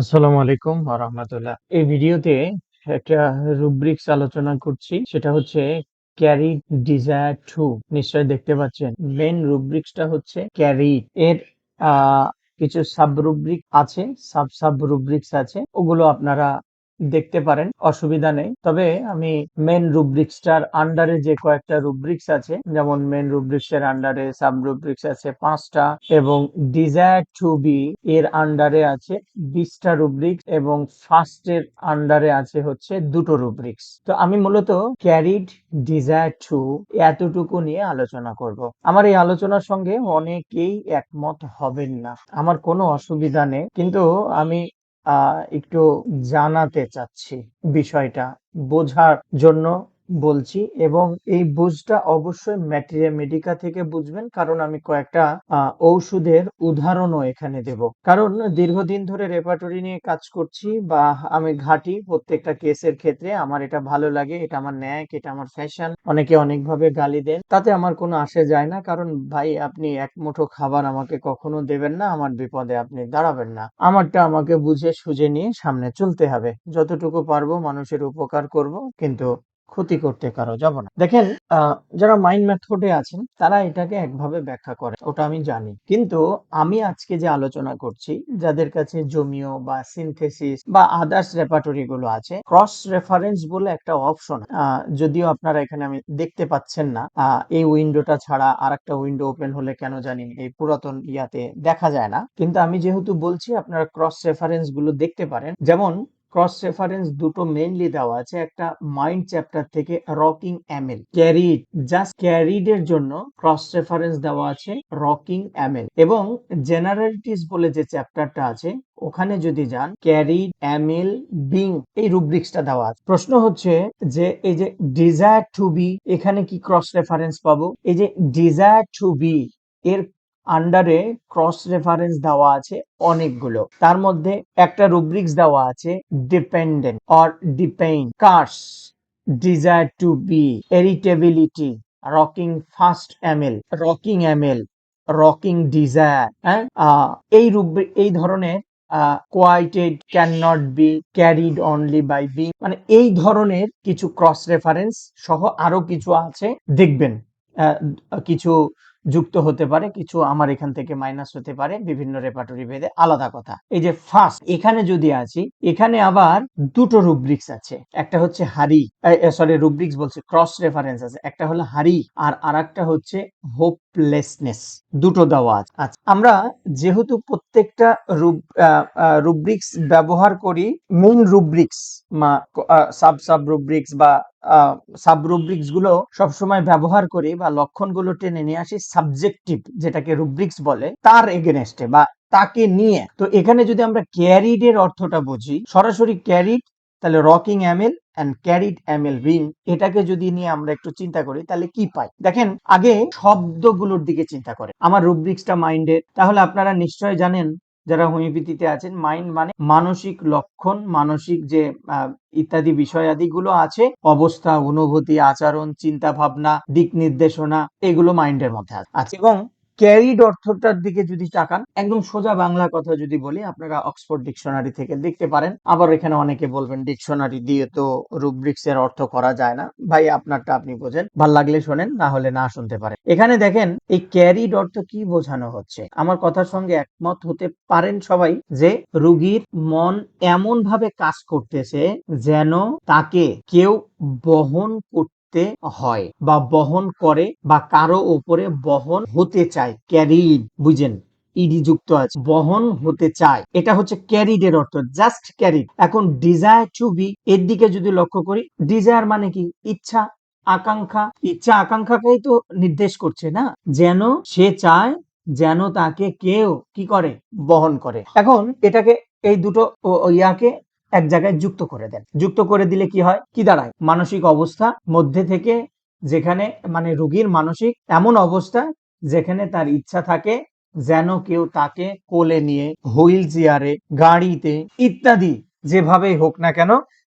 আসসালামু আলাইকুম রহমতুল্লাহ। এই ভিডিওতে একটা রুব্রিক্স আলোচনা করছি, সেটা হচ্ছে ক্যারি ডিজায়ার টু। নিশ্চয় দেখতে পাচ্ছেন মেন রুব্রিক্সটা হচ্ছে ক্যারি। এর কিছু সাব রুব্রিক আছে সাব সাব রুব্রিক্স আছে, ওগুলো আপনারা দেখতে পারেন, অসুবিধা নেই। তবে আমি মেন রুব্রিক্সটার আন্ডারে যে কয়েকটা রুব্রিক্স আছে, যেমন মেন রুব্রিক্স এর আন্ডারে সাব রুব্রিক্স আছে পাঁচটা, এবং ডিজায়ার টু বি এর আন্ডারে আছে বিশটা রুব্রিক্স এবং ফার্স্ট এর আন্ডারে আছে হচ্ছে দুটো রুব্রিক্স তো আমি মূলত ক্যারিড ডিজায়ার টু এতটুকু নিয়ে আলোচনা করব। আমার এই আলোচনার সঙ্গে অনেকেই একমত হবেন না। আমার কোনো অসুবিধা নেই। কিন্তু আমি একটু জানাতে চাচ্ছি বিষয়টা বোঝার জন্য বলছি এবং এই বুঝটা অবশ্যই ম্যাটেরিয়া মেডিকা থেকে বুঝবেন কারণ আমি কয়েকটা আহ, ঔষধের উদাহরণও এখানে দেব। কারণ দীর্ঘদিন ধরে রেপার্টরি নিয়ে কাজ করছি বা আমি ঘাটি প্রত্যেকটা কেসের ক্ষেত্রে আমার এটা ভালো লাগে এটা আমার ন্যাক এটা আমার ফ্যাশন অনেকে অনেকভাবে গালি দেন তাতে আমার কোনো আসে যায় না কারণ ভাই আপনি এক মুঠো খাবার আমাকে কখনো দেবেন না আমার বিপদে আপনি দাঁড়াবেন না। আমারটা আমাকে বুঝে সুঝে নিয়ে সামনে চলতে হবে। যতটুকু পারব মানুষের উপকার করব কিন্তু ক্ষতি করতে কারও, যাব না। দেখেন যারা মাইন্ড মেথডে আছেন, তারা এটাকে একভাবে ব্যাখ্যা করে ওটা আমি জানি। কিন্তু আমি আজকে যে আলোচনা করছি, যাদের কাছে জমিও বা সিনথেসিস বা আদার্স রেপার্টরি গুলো আছে ক্রস রেফারেন্স বলে একটা অপশন যদিও আপনারা এখানে আমি দেখতে পাচ্ছেন না এই উইন্ডোটা ছাড়া আর একটা উইন্ডো ওপেন হলে কেন জানি এই পুরাতন ইয়াতে দেখা যায় না। কিন্তু আমি যেহেতু বলছি, আপনারা ক্রস রেফারেন্সগুলো দেখতে পারেন। যেমন ক্রস রেফারেন্স দুটো মেইনলি দেওয়া আছে, একটা মাইন্ড চ্যাপ্টার থেকে rocking ML carried just carried এর জন্য ক্রস রেফারেন্স দেওয়া আছে রকিং এমএল এবং জেনারেলিটিস বলে যে চ্যাপ্টারটা আছে, ওখানে যদি যান ক্যারিড এমএল বিং এই রুব্রিক্সটা দেওয়া আছে। প্রশ্ন হচ্ছে যে, এই যে ডিজায়ার টু বি এখানে কি ক্রস রেফারেন্স পাবো? এই যে ডিজায়ার টু বি এর আন্ডারে ক্রস রেফারেন্স দেওয়া আছে অনেকগুলো। তার মধ্যে একটা রুব্রিক্স দেওয়া আছে dependent or depend cars desire to be irritability rocking fast ML rocking ML rocking desire হ্যাঁ? এই রুব্রিক এই ধরনের quoted can not be carried only by B মানে এই ধরনের কিছু ক্রস রেফারেন্স সহ আরও কিছু আছে। দেখবেন কিছু যুক্ত হতে পারে, কিছু আমার এখান থেকে মাইনাস হতে পারে, বিভিন্ন রেপাটরি ভেদে আলাদা কথা। এই যে ফার্স্ট এখানে যদি আছি, এখানে আবার দুটো রুব্রিক্স আছে। একটা হচ্ছে হারি সরি রুব্রিক্স বলছে ক্রস রেফারেন্স আছে। একটা হলো হারি আর আরেকটা হচ্ছে হোপলেসনেস দুটো দেওয়া আছে। আচ্ছা আমরা যেহেতু প্রত্যেকটা রুব্রিক্স ব্যবহার করি main rubrics sub sub rubrics বা সাব রুব্রিক্সগুলো সবসময় ব্যবহার করি বা লক্ষণগুলো টেনে নিয়ে আসি সাবজেক্টিভ যেটাকে রুব্রিক্স বলে, তার এগেনস্টে বা তাকে নিয়ে। তো এখানে যদি আমরা ক্যারিড এর অর্থটা বুঝি, সরাসরি ক্যারিড তাহলে rocking ML and carried ML ring এটাকে যদি নিয়ে আমরা একটু চিন্তা করি, তাহলে কি পাই? দেখেন, আগে শব্দগুলোর দিকে চিন্তা করে আমার রুব্রিক্সটা মাইন্ডের তাহলে আপনারা নিশ্চয় জানেন, যারা হোমিওপ্যাথিতে আছেন মাইন্ড মানে মানসিক লক্ষণ, মানসিক যে ইত্যাদি বিষয়াদিগুলো আছে, অবস্থা, অনুভূতি, আচরণ চিন্তা ভাবনা দিক নির্দেশনা, এগুলো মাইন্ডের মধ্যে আছে। আছে এবং ক্যারিড অর্থটার দিকে যদি তাকান, একদম সোজা বাংলা কথা যদি বলি, আপনারা অক্সফোর্ড ডিকশনারি থেকে দেখতে পারেন। আবার এখানে অনেকে বলবেন, ডিকশনারি দিয়ে তো রুব্রিক্স এর অর্থ করা যায় না। ভাই, আপনারটা আপনি বোঝেন। ভালো লাগলে শোনেন, না হলে না শুনতে পারেন। এখানে দেখেন, এই ক্যারিড অর্থ কি বোঝানো হচ্ছে? আমার কথার সঙ্গে একমত হতে পারেন সবাই যে, রুগীর মন এমন ভাবে কাজ করতেছে যেন তাকে কেউ বহন করতে হয় বা বহন করে বা কারও উপরে বহন হতে চায় ক্যারিড বুঝেন ইডি যুক্ত আছে, বহন হতে চায়, এটা হচ্ছে ক্যারিড এর অর্থ জাস্ট ক্যারিড এখন ডিজায়ার টু বি এর দিকে যদি লক্ষ্য করি ডিজায়ার মানে কি, ইচ্ছা, আকাঙ্ক্ষা, ইচ্ছা আকাঙ্ক্ষাকেই তো নির্দেশ করছে না, যেন সে চায়, যেন তাকে কেউ কি করে, বহন করে, এখন এটাকে, এই দুটো ইয়াকে এক জায়গায় যুক্ত করে দেন। যুক্ত করে দিলে কি হয়? কি দাঁড়ায়? মানসিক অবস্থা মধ্যে থেকে যেখানে মানে রোগীর মানসিক এমন অবস্থা যেখানে তার ইচ্ছা থাকে যেন কেউ তাকে কোলে নিয়ে, হুইল চেয়ারে, গাড়িতে ইত্যাদি যেভাবেই হোক না কেন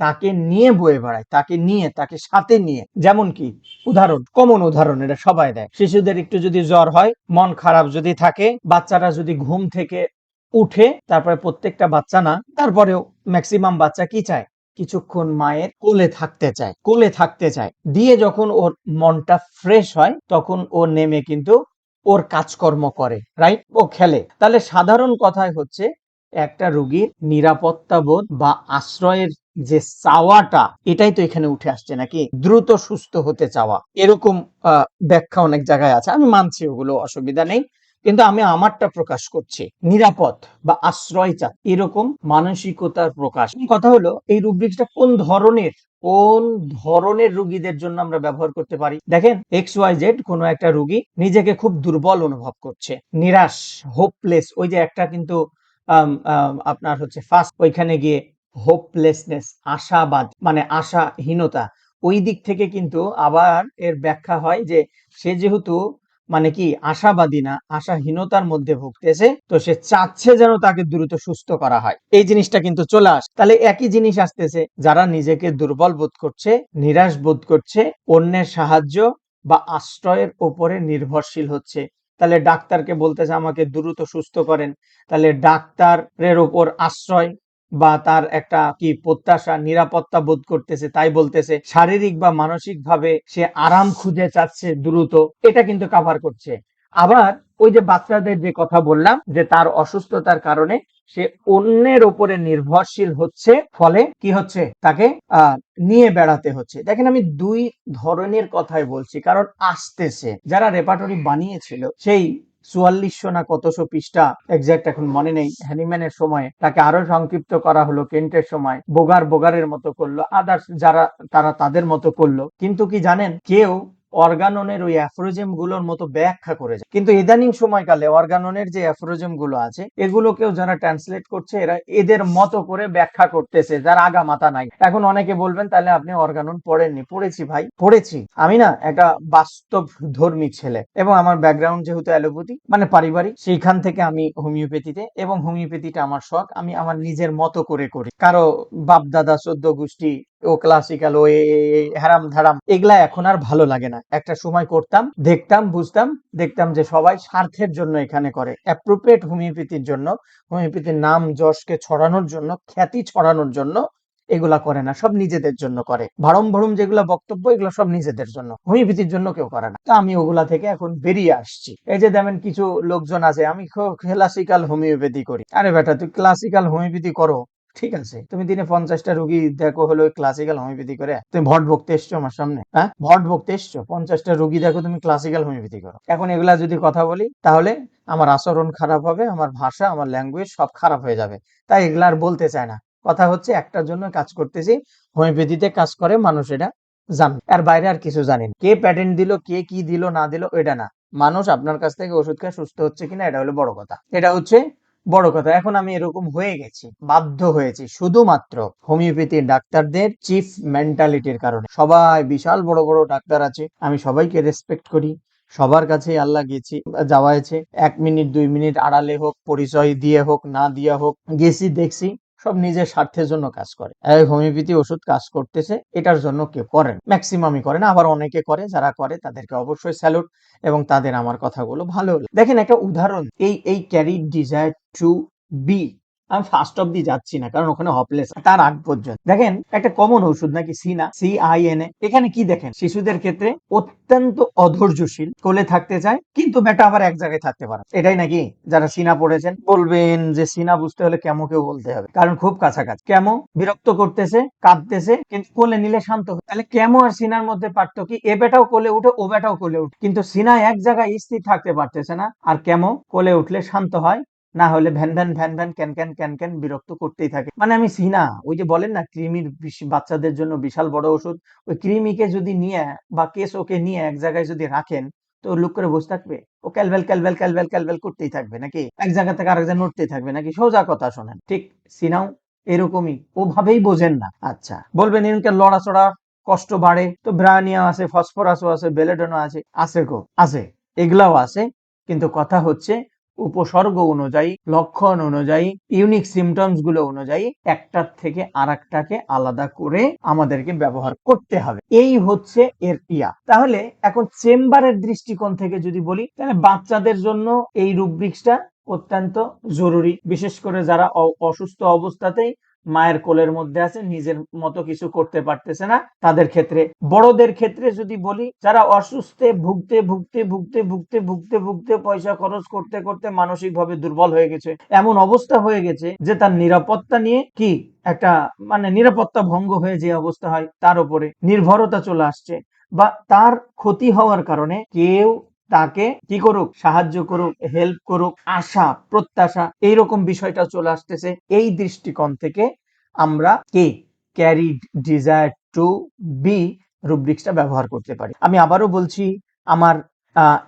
তাকে নিয়ে বয়ে বেড়ায়, তাকে নিয়ে, তাকে সাথে নিয়ে। যেমন কি? উদাহরণ, কমন উদাহরণ এটা সবাই দেয়। শিশুদের একটু যদি জ্বর হয়, মন খারাপ যদি থাকে, বাচ্চারা যদি ঘুম থেকে উঠে তারপরে প্রত্যেকটা বাচ্চা না, তারপরেও ম্যাক্সিমাম বাচ্চা কি চায়? কিছুক্ষণ মায়ের কোলে থাকতে চায়, কোলে থাকতে চায়। দিয়ে যখন ওর মনটা ফ্রেশ হয়, তখন ও নেমে কিন্তু ওর কাজকর্ম করে রাইট ও খেলে। তাহলে সাধারণ কথাই হচ্ছে, একটা রুগীর নিরাপত্তা বোধ বা আশ্রয়ের যে চাওয়াটা, এটাই তো এখানে উঠে আসছে নাকি? দ্রুত সুস্থ হতে চাওয়া। এরকম ব্যাখ্যা অনেক জায়গায় আছে। আমি মানছি ওগুলো, অসুবিধা নেই। কিন্তু আমি আমারটা প্রকাশ করছি। নিরাপদ বা আশ্রয় চা এরকম মানসিকতার প্রকাশ। কথা হলো, এই রুব্রিক্সটা কোন ধরনের কোন ধরনের রুগীদের জন্য আমরা ব্যবহার করতে পারি? দেখেন এক্স ওয়াই জেড কোন একটা রুগী নিজেকে খুব দুর্বল অনুভব করছে, নিরাশ হোপলেস ওই যে একটা কিন্তু আপনার হচ্ছে ফার্স্ট ওইখানে গিয়ে হোপলেসনেস আশাবাদ মানে আশাহীনতা, ওই দিক থেকে কিন্তু আবার এর ব্যাখ্যা হয় যে সে যেহেতু মানে কি আশাবাদী না, আশাহীনতার মধ্যে ভুগতেছে, তো সে চাচ্ছে যেন তাকে দ্রুত সুস্থ করা হয়। এই জিনিসটা কিন্তু চলে আস। তাহলে একই জিনিস আসতেছে, যারা নিজেকে দুর্বল বোধ করছে, নিরাশ বোধ করছে, অন্যের সাহায্য বা আশ্রয়ের উপরে নির্ভরশীল হচ্ছে। তাহলে ডাক্তারকে বলতেছে, আমাকে দ্রুত সুস্থ করেন। তাহলে ডাক্তারের ওপর আশ্রয় বা তার একটা কি প্রত্যাশা, নিরাপত্তা বোধ করতেছে, তাই বলতেছে, শারীরিক বা মানসিক ভাবে সে আরাম খুঁজে চাচ্ছে দ্রুত, এটা কিন্তু কাভার করছে। আবার ওই যে বাচ্চাদের যে কথা বললাম, যে তার অসুস্থতার কারণে সে অন্যের ওপরে নির্ভরশীল হচ্ছে, ফলে কি হচ্ছে? তাকে নিয়ে বেড়াতে হচ্ছে। দেখেন আমি দুই ধরনের কথাই বলছি, কারণ আসতেছে। যারা রেপার্টরি বানিয়েছিল, সেই চুয়াল্লিশশো না কতশো পৃষ্ঠা একজ্যাক্ট এখন মনে নেই। হ্যানিম্যানের সময় তাকে আরও সংক্ষিপ্ত করা হলো কেন্টের সময়। বোগার বোগারের মতো করল আদার্স যারা, তারা তাদের মতো করল। কিন্তু কি জানেন? কেউ অর্গাননের ওই অ্যাফ্রোজেমগুলোর মতো ব্যাখ্যা করে যায়। কিন্তু ইদানিং সময়কালে অর্গাননের যে অ্যাফ্রোজেমগুলো আছে, এগুলোকেও যারা ট্রান্সলেট করছে, এরা এদের মতো করে ব্যাখ্যা করতেছে, যার আগা মাথা নাই। এখন অনেকে বলবেন, তাহলে আপনি অর্গানন পড়েননি। পড়েছি ভাই, পড়েছি। আমি না একটা বাস্তব ধর্মী ছেলে এবং আমার ব্যাকগ্রাউন্ড যেহেতু অ্যালোপ্যাথি মানে পারিবারিক, সেইখান থেকে আমি হোমিওপ্যাথিতে এবং হোমিওপ্যাথিটা আমার শখ। আমি আমার নিজের মতো করে করি। কারও বাপ দাদা চোদ্দ গোষ্ঠী ও ক্লাসিক্যাল ও হ্যারাম ধারাম, এগুলা এখন আর ভালো লাগে না। একটা সময় করতাম, দেখতাম, বুঝতাম, দেখতাম যে সবাই স্বার্থের জন্য এখানে করে। অ্যাপ্রোপ্রিয়েট হোমিওপ্যাথির জন্য, হোমিওপ্যাথির নাম, যশকে ছড়ানোর জন্য, খ্যাতি ছড়ানোর জন্য এগুলা করে না, সব নিজেদের জন্য করে। ভারম ভরম যেগুলা বক্তব্য, এগুলো সব নিজেদের জন্য। হোমিওপ্যাথির জন্য কেউ করে না। তা আমি ওগুলা থেকে এখন বেরিয়ে আসছি। এই যে দেখেন কিছু লোকজন আছে, আমি ক্লাসিক্যাল হোমিওপ্যাথি করি। আরে বেটা, তুই ক্লাসিক্যাল হোমিওপ্যাথি করো। ঠিক আছে। তুমি দিনে পঞ্চাশটা রুগী দেখো হলো ক্লাসিক্যাল হোমিওপ্যাথি করে। তুমি ভট ভক্তে এসছো আমার সামনে হ্যাঁ? ভট ভক্তে এসছো? পঞ্চাশটা রুগী দেখো তুমি ক্লাসিক্যাল হোমিওপ্যাথি করো। এখন এগুলা যদি কথা বলি, তাহলে আমার আচরণ খারাপ হবে, আমার ভাষা, আমার ল্যাঙ্গুয়েজ সব খারাপ হয়ে যাবে। তাই এগুলা আর বলতে চায় না। কথা হচ্ছে একটার জন্য কাজ করতেছি হোমিওপ্যাথিতে কাজ করে মানুষ এটা জান। আর বাইরে আর কিছু জানেন কে প্যাটেন্ট দিল, কে কি দিল, না দিল, এটা না। মানুষ আপনার কাছ থেকে ওষুধ খেয়ে, সুস্থ হচ্ছে কিনা, এটা হলো বড় কথা। এটা হচ্ছে বড় কথা, এখন আমি এরকম হয়ে গেছি, বাধ্য হয়েছি, শুধুমাত্র হোমিওপ্যাথি ডাক্তারদের চিফ মেন্টালিটির কারণে। সবাই, বিশাল বড় বড় ডাক্তার আছে, আমি সবাইকে রেসপেক্ট করি, সবার কাছে আল্লাহ গেছি, যাওয়া হয়েছে, এক মিনিট, দুই মিনিট আড়ালে হোক, পরিচয় দিয়ে হোক, না দিয়ে হোক, গেছি, দেখছি সব নিজের স্বার্থের জন্য কাজ করে। হোমিওপ্যাথি ওষুধ কাজ করতেছে, এটার জন্য কেউ করেন ম্যাক্সিমামই করে না, আবার অনেকে করে, যারা করে তাদেরকে অবশ্যই স্যালুট এবং তাদের আমার কথাগুলো ভালো দেখেন একটা উদাহরণ, এই এই ক্যারি ডিজায়ার টু বি আমি ফার্স্ট অব দি যাচ্ছি না, কারণ ওখানে হপলেস তার আগ পর্যন্ত। দেখেন, একটা কমন ওষুধ নাকি সিনা সি আই এন এ এখানে কি দেখেন? শিশুদের ক্ষেত্রে অত্যন্ত অধৈর্যশীল, কোলে থাকতে চায়, কিন্তু বেটা আবার এক জায়গায় থাকতে পারে এটাই নাকি যারা সিনা পড়েছেন? বলবেন যে সিনা বুঝতে হলে কেমোকেও বলতে হবে, কারণ খুব কাছাকাছি। কেমো বিরক্ত করতেছে, কাঁদতেছে, কিন্তু কোলে নিলে শান্ত হয়। তাহলে কেমো আর সিনার মধ্যে পার্থক্য কি এ বেটাও কোলে উঠে, ও বেটাও কোলে উঠে। কিন্তু সিনা এক জায়গায় স্থির থাকতে পারতেছে না, আর কেমো কোলে উঠলে শান্ত হয় না হলে ভ্যান ভ্যান ভ্যান ভ্যান ক্যান ক্যান ক্যান ক্যান বিরক্ত করতেই থাকে। মানে আমি সিনা, ওই যে বলেন না, কৃমির বাচ্চাদের জন্য বিশাল বড় ওষুধ, ওই কৃমিকে যদি নিয়ে বা কেস ওকে নিয়ে এক জায়গায় যদি রাখেন, তো লুক করে বসে থাকবে। ও ক্যালবেল ক্যালবেল ক্যালবেল ক্যালবেল করতেই থাকবে নাকি? এক জায়গা থেকে আরেক জায়গায় নড়তেই থাকবে নাকি? সোজা কথা শোনেন। ঠিক সিনাও এরকমই, ওভাবেই বোঝেন না। আচ্ছা বলবেন এনকে লড়াচড়া, কষ্ট বাড়ে, তো ব্রানিয়া আছে, ফসফরাসও আছে, বেলেডনও আছে আছে গো, আছে, এগুলাও আছে, কিন্তু কথা হচ্ছে উপসর্গ অনুযায়ী, লক্ষণ অনুযায়ী ইউনিক সিমটমসগুলো অনুযায়ী একটার থেকে আর আলাদা করে আমাদেরকে ব্যবহার করতে হবে। এই হচ্ছে এর ইয়া তাহলে এখন চেম্বারের দৃষ্টিকোণ থেকে যদি বলি, তাহলে বাচ্চাদের জন্য এই রুব্রিক্সটা অত্যন্ত জরুরি। বিশেষ করে যারা অসুস্থ অবস্থাতেই মায়ের কোলের মধ্যে আছে, নিজের মতো কিছু করতে পারতেছে না। তাদের ক্ষেত্রে, বড়দের ক্ষেত্রে যদি বলি, যারা অসুস্থে ভুগতে ভুগতে ভুগতে ভুগতে ভুগতে ভুগতে পয়সা খরচ করতে করতে মানসিকভাবে দুর্বল হয়ে গেছে, এমন অবস্থা হয়ে গেছে যে তার নিরাপত্তা নিয়ে কি একটা মানে নিরাপত্তা ভঙ্গ হয়ে যে অবস্থা হয়, তার উপরে নির্ভরতা চলে আসছে। বা তার ক্ষতি হওয়ার কারণে কেউ তাকে কি করুক, সাহায্য করুক হেল্প করুক, আশা, প্রত্যাশা, এইরকম বিষয়টা চলে আসতেছে। এই দৃষ্টিকোণ থেকে আমরা কে? ক্যারি ডিজায়ার টু বি রুব্রিক্সটা ব্যবহার করতে পারি। আমি আবারও বলছি, আমার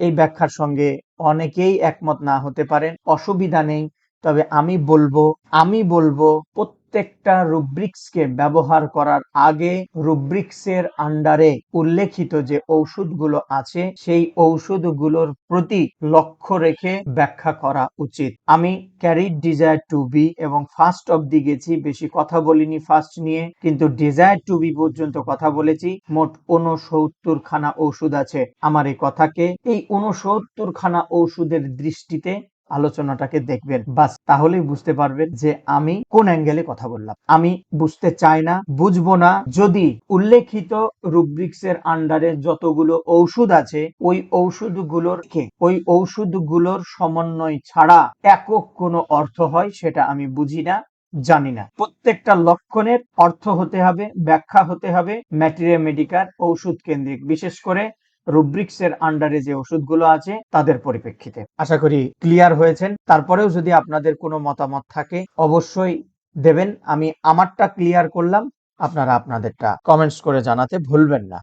এই ব্যাখ্যার সঙ্গে অনেকেই একমত না হতে পারেন। অসুবিধা নেই। তবে আমি বলব আমি বলব প্রত্যেকটা রুব্রিক্সকে ব্যবহার করার আগে রুব্রিক্সের আন্ডারে উল্লেখিত যে ঔষধগুলো আছে, সেই ঔষধগুলোর প্রতি লক্ষ্য রেখে ব্যাখ্যা করা উচিত। আমি ক্যারিড ডিজায়ার টু বি এবং ফার্স্ট অব দি গেছি, বেশি কথা বলিনি ফার্স্ট নিয়ে, কিন্তু ডিজায়ার টু বি পর্যন্ত কথা বলেছি, মোট উনসত্তর খানা ঔষধ আছে আমার এই কথাকে। এই উনসত্তর খানা ঔষধের দৃষ্টিতে আলোচনাটাকে দেখবেন। বাস, তাহলেই বুঝতে পারবেন যে আমি কোন অ্যাঙ্গেলে কথা বললাম। আমি বুঝতে চাই না, বুঝব না। যদি উল্লেখিত রুব্রিক্স এর আন্ডারে যতগুলো ঔষধ আছে, ওই ঔষধগুলোর ওই ঔষধগুলোর সমন্বয় ছাড়া একক কোনো অর্থ হয় সেটা আমি বুঝি না, জানি না। প্রত্যেকটা লক্ষণের অর্থ হতে হবে, ব্যাখ্যা হতে হবে। ম্যাটেরিয়া মেডিকার ঔষধ কেন্দ্রিক। বিশেষ করে রুব্রিক্স এর আন্ডারে যে ওষুধগুলো আছে, তাদের পরিপ্রেক্ষিতে। আশা করি ক্লিয়ার হয়েছেন। তারপরেও যদি আপনাদের কোনো মতামত থাকে, অবশ্যই দেবেন। আমি আমারটা ক্লিয়ার করলাম। আপনারা আপনাদেরটা কমেন্টস করে জানাতে ভুলবেন না।